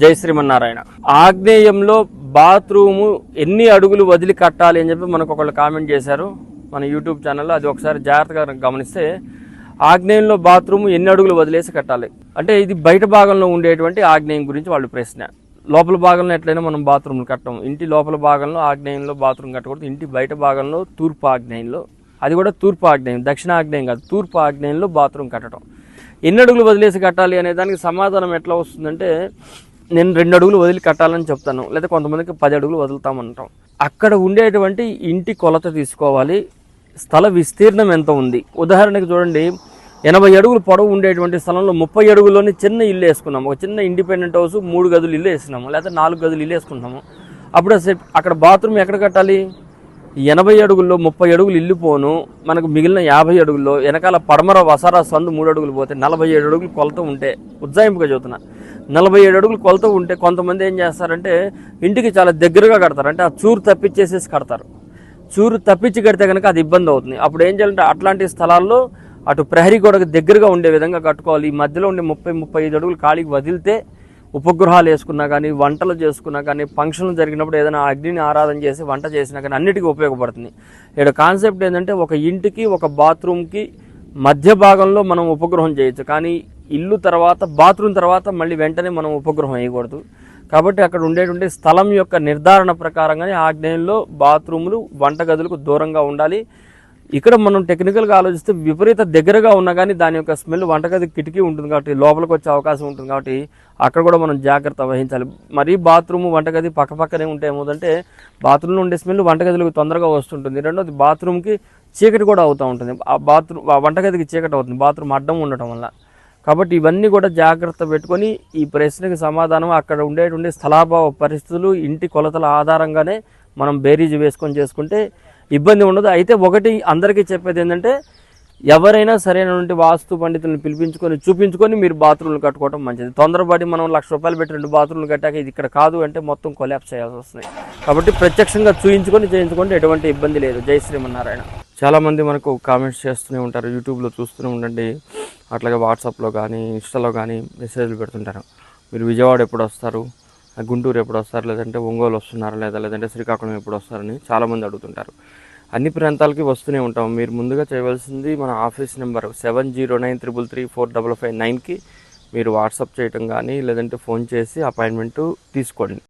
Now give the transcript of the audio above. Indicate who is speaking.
Speaker 1: జై శ్రీమన్నారాయణ. ఆగ్నేయంలో బాత్రూము ఎన్ని అడుగులు వదిలి కట్టాలి అని చెప్పి మనకు ఒకళ్ళు కామెంట్ చేశారు. మన యూట్యూబ్ ఛానల్లో అది ఒకసారి జాగ్రత్తగా గమనిస్తే ఆగ్నేయంలో బాత్రూమ్ ఎన్ని అడుగులు వదిలేసి కట్టాలి? అంటే ఇది బయట భాగంలో ఉండేటువంటి ఆగ్నేయం గురించి వాళ్ళు ప్రశ్న. లోపల భాగంలో ఎట్లయినా మనం బాత్రూమ్లు కట్టం ఇంటి లోపల భాగంలో ఆగ్నేయంలో బాత్రూమ్ కట్టకూడదు. ఇంటి బయట భాగంలో తూర్పు ఆగ్నేయంలో. అది కూడా తూర్పు ఆగ్నేయం దక్షిణ ఆగ్నేయం కాదు తూర్పు ఆగ్నేయంలో బాత్రూమ్ కట్టడం. ఎన్ని అడుగులు వదిలేసి కట్టాలి అనే దానికి సమాధానం ఎట్లా వస్తుందంటే నేను రెండు అడుగులు వదిలి కట్టాలని చెప్తాను. లేదా కొంతమందికి పది అడుగులు వదులుతామంటాం. అక్కడ ఉండేటువంటి ఇంటి కొలత తీసుకోవాలి. స్థల విస్తీర్ణం ఎంత ఉంది? ఉదాహరణకి చూడండి ఎనభై అడుగులు పొడవు ఉండేటువంటి స్థలంలో ముప్పై అడుగులోనే చిన్న ఇల్లు వేసుకున్నాము. ఒక చిన్న ఇండిపెండెంట్ హౌస్ మూడు గదులు ఇల్లు వేసినాము. లేదా నాలుగు గదులు ఇల్లు వేసుకుంటాము. అప్పుడు అక్కడ బాత్రూమ్ ఎక్కడ కట్టాలి? ఎనభై అడుగుల్లో ముప్పై అడుగులు ఇల్లు పోను మనకు మిగిలిన యాభై అడుగుల్లో వెనకాల పడమర వసారా సందు మూడు అడుగులు పోతే నలభై ఏడు అడుగులు కొలత ఉంటే ఉజ్జాయింపుగా చదువుతున్నా నలభై ఏడు అడుగులు కొలత ఉంటే కొంతమంది ఏం చేస్తారంటే ఇంటికి చాలా దగ్గరగా కడతారు. అంటే ఆ చూరు తప్పించేసేసి కడతారు. చూరు తప్పించి కడితే కనుక అది ఇబ్బంది అవుతుంది. అప్పుడు ఏం చేయాలంటే అట్లాంటి స్థలాల్లో అటు ప్రహరీ గోడకు దగ్గరగా ఉండే విధంగా కట్టుకోవాలి. ఈ మధ్యలో ఉండే ముప్పై ముప్పై ఐదు అడుగులు ఖాళీకి వదిలితే ఉపగ్రహాలు వేసుకున్నా కానీ వంటలు చేసుకున్నా కానీ ఫంక్షన్లు జరిగినప్పుడు ఏదైనా అగ్నిని ఆరాధన చేసి వంట చేసినా కానీ అన్నిటికీ ఉపయోగపడుతుంది. ఇక్కడ కాన్సెప్ట్ ఏంటంటే ఒక ఇంటికి ఒక బాత్రూమ్కి మధ్య భాగంలో మనం ఉపగ్రహం చేయొచ్చు. కానీ ఇల్లు తర్వాత బాత్రూమ్ తర్వాత మళ్ళీ వెంటనే మనం ఉపగ్రహం వేయకూడదు. కాబట్టి అక్కడ ఉండేటువంటి స్థలం యొక్క నిర్ధారణ ప్రకారంగానే ఆగ్నేయంలో బాత్రూములు వంటగదులకు దూరంగా ఉండాలి. ఇక్కడ మనం టెక్నికల్గా ఆలోచిస్తే విపరీత దగ్గరగా ఉన్నా కానీ దాని యొక్క స్మెల్ వంటగది కిటికీ ఉంటుంది కాబట్టి లోపలికి వచ్చే అవకాశం ఉంటుంది కాబట్టి అక్కడ కూడా మనం జాగ్రత్త వహించాలి. మరీ బాత్రూమ్ వంటగది పక్కపక్కనే ఉంటే ఏమవుతుందంటే బాత్రూంలో ఉండే స్మెల్ వంటగదిలోకి తొందరగా వస్తుంటుంది. రెండోది బాత్రూమ్కి చీకటి కూడా అవుతూ ఉంటుంది. ఆ బాత్రూమ్ ఆ వంటగదికి చీకటి అవుతుంది. బాత్రూమ్ అడ్డం ఉండటం వల్ల. కాబట్టి ఇవన్నీ కూడా జాగ్రత్త పెట్టుకొని ఈ ప్రశ్నకి సమాధానం అక్కడ ఉండేటువంటి స్థలాభావ పరిస్థితులు ఇంటి కొలతల ఆధారంగానే మనం బేరీజ్ వేసుకొని చేసుకుంటే ఇబ్బంది ఉండదు. అయితే ఒకటి అందరికీ చెప్పేది ఏంటంటే ఎవరైనా సరైనటువంటి వాస్తు పండితులను పిలిపించుకొని చూపించుకొని మీరు బాత్రూమ్లు కట్టుకోవడం మంచిది. తొందరపడి మనం లక్ష రూపాయలు పెట్టి రెండు బాత్రూమ్లు కట్టాక ఇది ఇక్కడ కాదు అంటే మొత్తం కొలాప్స్ చేయాల్సి వస్తుంది. కాబట్టి ప్రత్యక్షంగా చూయించుకొని చేయించుకుంటే ఎటువంటి ఇబ్బంది లేదు. జై శ్రీమన్నారాయణ. చాలామంది మనకు కామెంట్స్ చేస్తూనే ఉంటారు. యూట్యూబ్లో చూస్తూనే ఉండండి. అట్లాగే వాట్సాప్లో కానీ ఇన్స్టాలో కానీ మెసేజ్లు పెడుతుంటారు. మీరు విజయవాడ ఎప్పుడు వస్తారు? గుంటూరు ఎప్పుడు వస్తారు? లేదంటే ఒంగోలు వస్తున్నారా? లేదా లేదంటే శ్రీకాకుళం ఎప్పుడు వస్తారని చాలామంది అడుగుతుంటారు. అన్ని ప్రాంతాలకి వస్తూనే ఉంటాం. మీరు ముందుగా చేయవలసింది మన office number seven zero nine triple three four double five నైన్కి మీరు వాట్సాప్ చేయటం కానీ లేదంటే ఫోన్ చేసి అపాయింట్మెంట్ తీసుకోండి.